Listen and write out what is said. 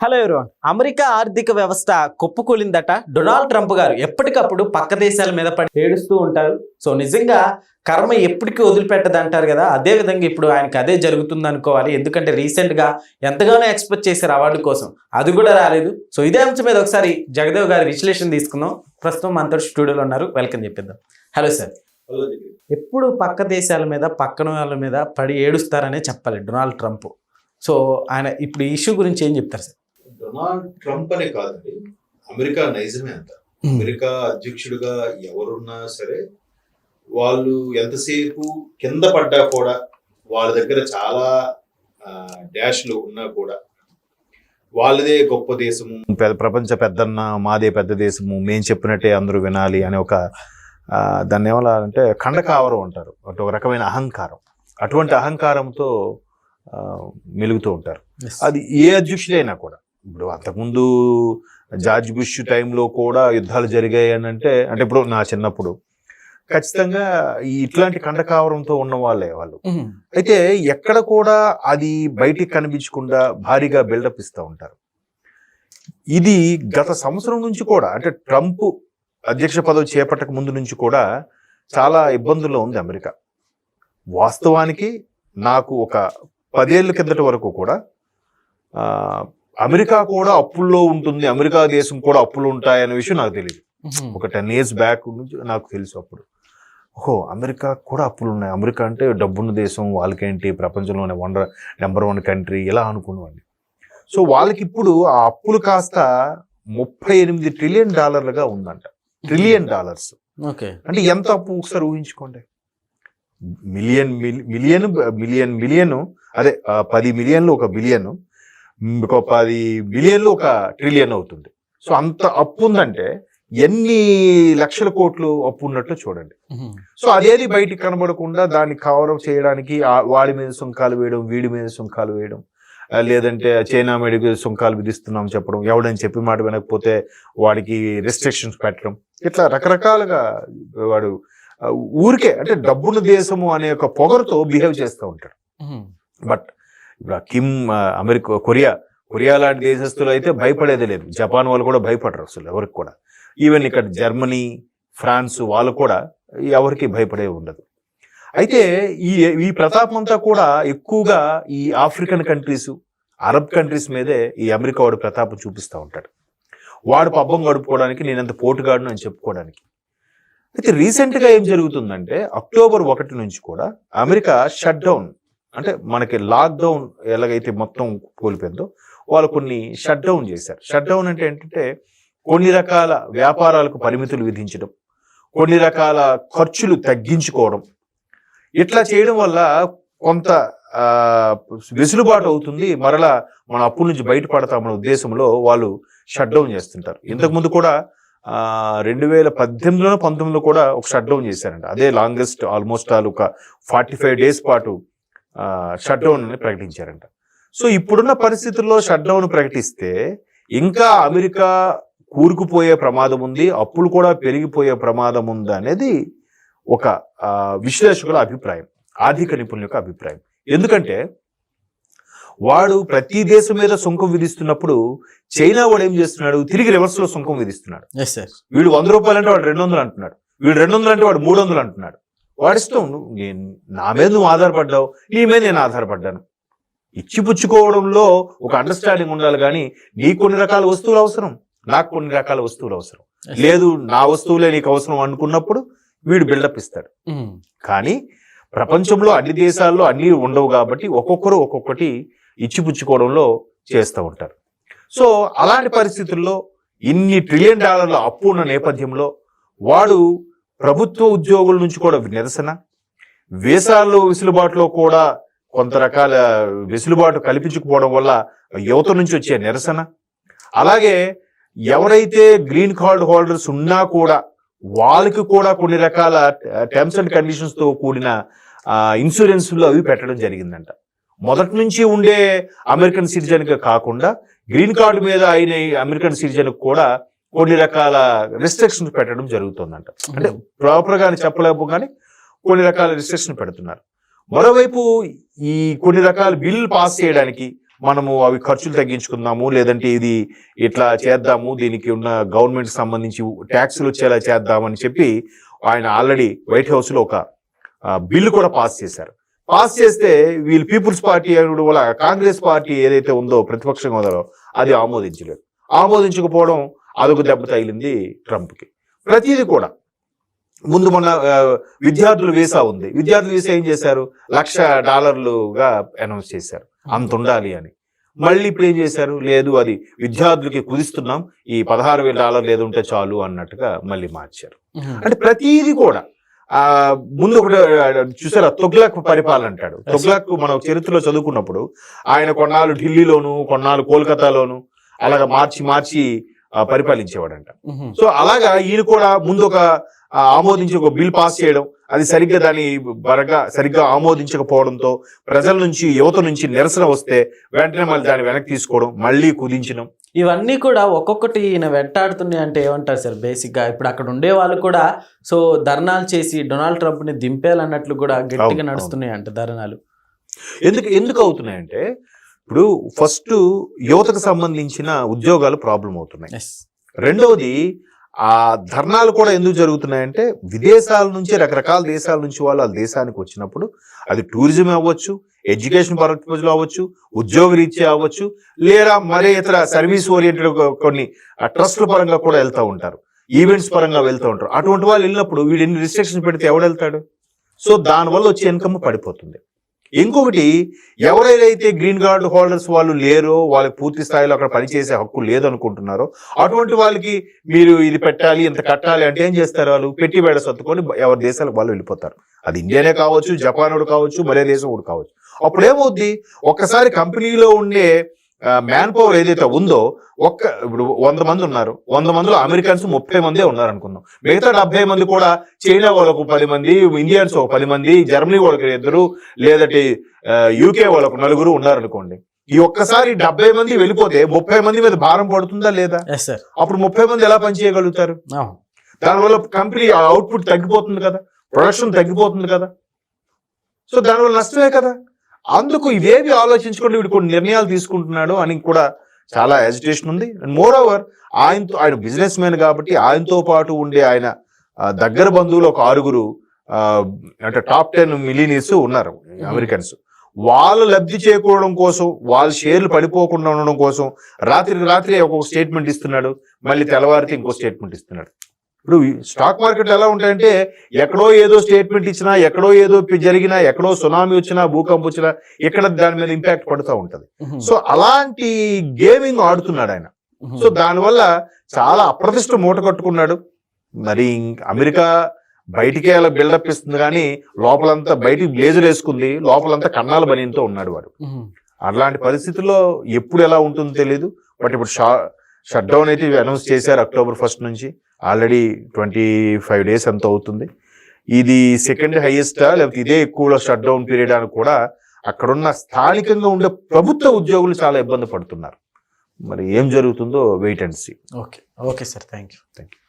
Hello everyone America ఆర్థిక వ్యవస్థ కుప్పకూలిందట. Donald Trump గారు ఎప్పటికప్పుడు పక్క దేశాల మీద పడి ఏడుస్తూ ఉంటారు. సో నిజంగా కర్మ ఎప్పటికీ వదిలిపెట్టదు అంటారు కదా అదే విధంగా ఇప్పుడు ఆయనకి అదే జరుగుతుంది అనుకోవాలి ఎందుకంటే రీసెంట్గా ఎంతగానో ఎక్స్పెక్ట్ చేశారు అవార్డు కోసం. అది కూడా రాలేదు. సో ఇదే అంశం మీద ఒకసారి జగదేవ్ గారి విశ్లేషణ తీసుకుందాం. ప్రస్తుతం మనతో స్టూడియోలో ఉన్నారు. వెల్కమ్ చెప్పిద్దాం. Hello sir. ఎప్పుడు పక్క దేశాల మీద పక్కన వాళ్ళ మీద పడి ఏడుస్తారనే చెప్పాలి డొనాల్డ్ ట్రంప్. సో ఆయన ఇప్పుడు ఈ ఇష్యూ గురించి ఏం చెప్తారు సార్? డొనాల్డ్ ట్రంప్ అనే కాదండి అమెరికా నైజమే అంత అమెరికా అధ్యక్షుడిగా ఎవరున్నా సరే వాళ్ళు ఎంతసేపు కింద పడ్డా కూడా వాళ్ళ దగ్గర చాలా డాష్లు ఉన్నా కూడా వాళ్ళదే గొప్ప దేశము. పెద్ద ప్రపంచ పెద్దన్న మాదే పెద్ద దేశము మేం చెప్పినట్టే అందరూ వినాలి అనే ఒక దాన్ని ఏమన్నా ఖండకావరం అంటారు. అంటే ఒక రకమైన అహంకారం. అటువంటి అహంకారంతో మెలుగుతూ ఉంటారు. అది ఏ అధ్యక్షుడైనా కూడా ఇప్పుడు అంతకుముందు జార్జ్ బుష్ టైంలో కూడా యుద్ధాలు జరిగాయి అని అంటే అంటే ఇప్పుడు నా చిన్నప్పుడు ఖచ్చితంగా ఇట్లాంటి కండకావరంతో ఉన్న వాళ్ళే వాళ్ళు. అయితే ఎక్కడ కూడా అది బయటికి కనిపించకుండా భారీగా బిల్డప్ ఇస్తూ ఉంటారు. ఇది గత సంవత్సరం నుంచి కూడా అంటే ట్రంప్ అధ్యక్ష పదవి చేపట్టక ముందు నుంచి కూడా చాలా ఇబ్బందుల్లో ఉంది అమెరికా. వాస్తవానికి నాకు ఒక పదేళ్ళ కిందటి వరకు కూడా ఆ, అమెరికా కూడా అప్పుల్లో ఉంటుంది అమెరికా దేశం కూడా అప్పులు ఉంటాయనే విషయం నాకు తెలియదు ఒక టెన్ ఇయర్స్ బ్యాక్ నుంచి నాకు తెలుసు అప్పుడు. ఓహో అమెరికా కూడా అప్పులు ఉన్నాయి. అమెరికా అంటే డబ్బున్న దేశం వాళ్ళకేంటి ప్రపంచంలోనే వన్ నెంబర్ వన్ కంట్రీ ఇలా అనుకునేవాడిని సో వాళ్ళకి ఇప్పుడు ఆ అప్పులు కాస్త ముప్పై ఎనిమిది ట్రిలియన్ డాలర్లుగా ఉందంట. Trillion dollars. ఓకే. అంటే ఎంత అప్పు ఒకసారి ఊహించుకోండి. మిలియన్ మిల్- మిలియన్ మిలియన్ మిలియన్ అదే పది మిలియన్లు ఒక బిలియన్. ఒక పది బిలియన్లు ఒక ట్రిలియన్ అవుతుంది. సో అంత అప్పు ఉందంటే ఎన్ని లక్షల కోట్లు అప్పు ఉన్నట్టు చూడండి. సో అదేది బయటికి కనబడకుండా దాన్ని కవర్ చేయడానికి వాడి మీద సుంకాలు వేయడం వీడి మీద సుంకాలు వేయడం లేదంటే చైనా మీద సుంకాలు విధిస్తున్నాం చెప్పడం ఎవడని చెప్పి మాట వినకపోతే వాడికి రెస్ట్రిక్షన్స్ పెట్టడం. ఇట్లా రకరకాలుగా వాడు ఊరికే అంటే డబ్బున్న దేశము అనే ఒక పొగరుతో బిహేవ్ చేస్తూ ఉంటాడు. బట్ ఇప్పుడు కిమ్ అమెరికా కొరియా కొరియా లాంటి దేశస్తులు అయితే భయపడేది లేదు. జపాన్ వాళ్ళు కూడా భయపడరు అసలు ఎవరికి కూడా. ఈవెన్ ఇక్కడ జర్మనీ ఫ్రాన్స్ వాళ్ళు కూడా ఎవరికి భయపడే ఉండదు. అయితే ఈ ఈ ప్రతాపం అంతా కూడా ఎక్కువగా ఈ ఆఫ్రికన్ కంట్రీస్ అరబ్ కంట్రీస్ మీదే ఈ అమెరికా వాడు ప్రతాపం చూపిస్తూ ఉంటాడు. వాడు పబ్బం గడుపుకోవడానికి నేనంత పోటుగాడును అని చెప్పుకోవడానికి. అయితే రీసెంట్గా ఏం జరుగుతుందంటే అక్టోబర్ ఒకటి నుంచి కూడా అమెరికా షట్ డౌన్ అంటే మనకి లాక్డౌన్ ఎలాగైతే మొత్తం కోల్పోయిందో వాళ్ళు కొన్ని షట్ డౌన్ చేశారు. షట్ డౌన్ అంటే ఏంటంటే కొన్ని రకాల వ్యాపారాలకు పరిమితులు విధించడం కొన్ని రకాల ఖర్చులు తగ్గించుకోవడం. ఇట్లా చేయడం వల్ల కొంత వెసులుబాటు అవుతుంది. మరలా మన అప్పుల నుంచి బయటపడతామన్న ఉద్దేశంలో వాళ్ళు షట్ డౌన్ చేస్తుంటారు. ఇంతకుముందు కూడా ఆ, రెండు వేల పద్దెనిమిదిలో పంతొమ్మిదిలో కూడా ఒక షట్ డౌన్ చేశారంట. అదే లాంగెస్ట్ ఆల్మోస్ట్ ఆల్ ఒక ఫార్టీ ఫైవ్ డేస్ పాటు షట్ డౌన్ అని ప్రకటించారంట. సో ఇప్పుడున్న పరిస్థితుల్లో షట్ డౌన్ ప్రకటిస్తే ఇంకా అమెరికా కూరుకుపోయే ప్రమాదం ఉంది అప్పులు కూడా పెరిగిపోయే ప్రమాదం ఉంది అనేది ఒక విశ్లేషకుల అభిప్రాయం ఆర్థిక నిపుణుల యొక్క అభిప్రాయం. ఎందుకంటే వాడు ప్రతి దేశం మీద సుంకం విధిస్తున్నప్పుడు చైనా వాడు ఏం చేస్తున్నాడు? తిరిగి రివర్స్లో సుంకం విధిస్తున్నాడు. వీడు వంద రూపాయలు అంటే వాడు రెండు వందలు అంటున్నాడు. వీడు రెండు వందలు అంటే వాడు మూడు వందలు అంటున్నాడు. వాడి ఇష్టం నువ్వు నేను నా మీద నువ్వు ఆధారపడ్డావు. నీ మీద నేను ఆధారపడ్డాను. ఇచ్చిపుచ్చుకోవడంలో ఒక అండర్స్టాండింగ్ ఉండాలి కానీ నీకు కొన్ని రకాల వస్తువులు అవసరం. నాకు కొన్ని రకాల వస్తువులు అవసరం. లేదు నా వస్తువులే నీకు అవసరం అనుకున్నప్పుడు వీడు బిల్డప్ ఇస్తాడు. కానీ ప్రపంచంలో అన్ని దేశాల్లో అన్ని ఉండవు కాబట్టి ఒక్కొక్కరు ఒక్కొక్కటి ఇచ్చిపుచ్చుకోవడంలో చేస్తూ ఉంటారు. సో అలాంటి పరిస్థితుల్లో ఇన్ని ట్రిలియన్ డాలర్ల అప్పు ఉన్న నేపథ్యంలో వాడు ప్రభుత్వ ఉద్యోగుల నుంచి కూడా నిరసన. వేసాల్లో వెసులుబాటులో కూడా కొంత రకాల వెసులుబాటు కల్పించకపోవడం వల్ల యువత నుంచి వచ్చే నిరసన. అలాగే ఎవరైతే గ్రీన్ కార్డ్ హోల్డర్స్ ఉన్నా కూడా వాళ్ళకి కూడా కొన్ని రకాల టర్మ్స్ అండ్ కండిషన్స్తో కూడిన ఇన్సూరెన్స్లు అవి పెట్టడం జరిగిందంట. మొదటి నుంచి ఉండే అమెరికన్ సిటిజన్కి కాకుండా గ్రీన్ కార్డు మీద అయిన అమెరికన్ సిటిజన్కి కూడా కొన్ని రకాల రిస్ట్రిక్షన్స్ పెట్టడం జరుగుతుందంట. అంటే ప్రాపర్గా అని కొన్ని రకాల రిస్ట్రిక్షన్ పెడుతున్నారు. మరోవైపు ఈ కొన్ని రకాల బిల్లు పాస్ చేయడానికి మనము అవి ఖర్చులు తగ్గించుకుందాము లేదంటే ఇది ఇట్లా చేద్దాము దీనికి ఉన్న గవర్నమెంట్ సంబంధించి ట్యాక్సులు వచ్చేలా చేద్దామని చెప్పి ఆయన ఆల్రెడీ వైట్ హౌస్లో ఒక బిల్లు కూడా పాస్ చేశారు. పాస్ చేస్తే వీళ్ళు పీపుల్స్ పార్టీ అనడం వల్ల కాంగ్రెస్ పార్టీ ఏదైతే ఉందో ప్రతిపక్షంగా ఉందో అది ఆమోదించలేదు. ఆమోదించకపోవడం అదొక దెబ్బ తగిలింది ట్రంప్కి ప్రతిదీ కూడా. ముందు మొన్న విద్యార్థుల వీసా ఉంది. విద్యార్థుల వీసా ఏం చేశారు? లక్ష డాలర్లుగా అనౌన్స్ చేశారు. అంత ఉండాలి అని. మళ్ళీ ఇప్పుడు ఏం చేశారు? లేదు అది విద్యార్థులకి కుదిస్తున్నాం. ఈ పదహారు వేల డాలర్లు ఏది ఉంటే చాలు అన్నట్టుగా మళ్ళీ మార్చారు. అంటే ప్రతిదీ కూడా ఆ ముందు ఒకటి చూసారా? తొగ్లక్ పరిపాలన అంటాడు. తొగ్లక్ మనం చరిత్రలో చదువుకున్నప్పుడు ఆయన కొన్నాళ్ళు ఢిల్లీలోను కొన్నాళ్ళు కోల్కతాలోను అలాగా మార్చి మార్చి పరిపాలించేవాడంట. సో అలాగా ఈయన కూడా ముందు ఒక ఆమోదించి ఒక బిల్ పాస్ చేయడం అది సరిగ్గా దాని బరగా సరిగ్గా ఆమోదించకపోవడంతో ప్రజల నుంచి యువత నుంచి నిరసన వస్తే వెంటనే మళ్ళీ దాన్ని వెనక్కి తీసుకోవడం మళ్ళీ కుదించడం. ఇవన్నీ కూడా ఒక్కొక్కటి ఈయన వెంటాడుతున్నాయి అంటే ఏమంటారు సార్ బేసిక్గా ఇప్పుడు అక్కడ ఉండే వాళ్ళు కూడా సో ధర్నాలు చేసి డొనాల్డ్ ట్రంప్ని దింపేయాలన్నట్లు కూడా గట్టిగా నడుస్తున్నాయి అంట ధర్నాలు. ఎందుకు ఎందుకు అవుతున్నాయంటే ఇప్పుడు ఫస్ట్ యువతకు సంబంధించిన ఉద్యోగాలు ప్రాబ్లం అవుతున్నాయి. రెండవది ఆ ధర్నాలు కూడా ఎందుకు జరుగుతున్నాయంటే విదేశాల నుంచి రకరకాల దేశాల నుంచి వాళ్ళు ఆ దేశానికి వచ్చినప్పుడు అది టూరిజం అవ్వచ్చు ఎడ్యుకేషన్ పర్పస్లో అవ్వచ్చు ఉద్యోగ రీత్యా అవ్వచ్చు లేదా మరే ఇతర సర్వీస్ ఓరియంటెడ్ కొన్ని ట్రస్ట్ల పరంగా కూడా వెళ్తూ ఉంటారు. ఈవెంట్స్ పరంగా వెళ్తూ ఉంటారు. అటువంటి వాళ్ళు వెళ్ళినప్పుడు వీడు ఎన్ని రిస్ట్రిక్షన్స్ పెడితే ఎవడు వెళ్తాడు? సో దానివల్ల వచ్చే ఇన్కమ్ పడిపోతుంది. ఇంకొకటి ఎవరైతే గ్రీన్ కార్డు హోల్డర్స్ వాళ్ళు లేరో వాళ్ళకి పూర్తి స్థాయిలో అక్కడ పనిచేసే హక్కు లేదనుకుంటున్నారో అటువంటి వాళ్ళకి మీరు ఇది పెట్టాలి ఇంత కట్టాలి అంటే ఏం చేస్తారు వాళ్ళు? పెట్టి బేడ సర్దుకొని ఎవరి దేశాలకు వాళ్ళు వెళ్ళిపోతారు. అది ఇండియానే కావచ్చు జపాన్ కావచ్చు మరే దేశం కూడా కావచ్చు. అప్పుడు ఏమవుద్ది ఒక్కసారి కంపెనీలో ఉండే మ్యాన్ పవర్ ఏదైతే ఉందో ఒక్క ఇప్పుడు వంద మంది ఉన్నారు. వంద మందిలో అమెరికన్స్ ముప్పై మందే ఉన్నారు అనుకుందాం. మిగతా డెబ్బై మంది కూడా చైనా వాళ్ళకు పది మంది ఇండియన్స్ ఒక పది మంది జర్మనీ వాళ్ళకి ఇద్దరు లేదంటే యూకే వాళ్ళకు నలుగురు ఉన్నారు అనుకోండి ఈ ఒక్కసారి డెబ్బై మంది వెళ్ళిపోతే ముప్పై మంది మీద భారం పడుతుందా లేదా? అప్పుడు ముప్పై మంది ఎలా పనిచేయగలుగుతారు దానివల్ల కంపెనీ అవుట్పుట్ తగ్గిపోతుంది కదా? ప్రొడక్షన్ తగ్గిపోతుంది కదా? సో దానివల్ల నష్టమే కదా? అందుకు ఇవేవి ఆలోచించుకొని వీడు కొన్ని నిర్ణయాలు తీసుకుంటున్నాడు అని కూడా చాలా ఎజిటేషన్ ఉంది. అండ్ మోర్ ఓవర్ ఆయనతో ఆయన బిజినెస్ మ్యాన్ కాబట్టి ఆయనతో పాటు ఉండే ఆయన దగ్గర బంధువులు ఒక ఆరుగురు అంటే టాప్ టెన్ మిలీనియర్స్ ఉన్నారు అమెరికన్స్ వాళ్ళు లబ్ధి చేకూరడం కోసం వాళ్ళ షేర్లు పడిపోకుండా ఉండడం కోసం రాత్రికి రాత్రి ఒక స్టేట్మెంట్ ఇస్తున్నాడు. మళ్ళీ తెల్లవారితే ఇంకో స్టేట్మెంట్ ఇస్తున్నాడు. ఇప్పుడు స్టాక్ మార్కెట్ ఎలా ఉంటాయంటే ఎక్కడో ఏదో స్టేట్మెంట్ ఇచ్చినా ఎక్కడో ఏదో జరిగినా ఎక్కడో సునామీ వచ్చినా భూకంపం వచ్చినా ఇక్కడ దాని మీద ఇంపాక్ట్ పడుతూ ఉంటది. సో అలాంటి గేమింగ్ ఆడుతున్నాడు ఆయన. సో దానివల్ల చాలా అప్రతిష్ట మూట కట్టుకున్నాడు. మరి అమెరికా బయటికే అలా బిల్డప్ ఇస్తుంది కానీ లోపలంతా బయటికి బ్లేజర్ వేసుకుంది లోపలంతా కన్నాల బనీతో ఉన్నాడు వాడు. అలాంటి పరిస్థితుల్లో ఎప్పుడు ఎలా ఉంటుందో తెలియదు బట్ ఇప్పుడు షా షట్ డౌన్ అయితే అనౌన్స్ చేశారు అక్టోబర్ ఫస్ట్ నుంచి. ఆల్రెడీ ట్వంటీ ఫైవ్ డేస్ ఎంత అవుతుంది. ఇది సెకండ్ హైయెస్టా లేకపోతే ఇదే ఎక్కువ షట్ డౌన్ పీరియడ్ అని కూడా అక్కడున్న స్థానికంగా ఉండే ప్రభుత్వ ఉద్యోగులు చాలా ఇబ్బంది పడుతున్నారు. మరి ఏం జరుగుతుందో wait and see okay okay sir thank you thank you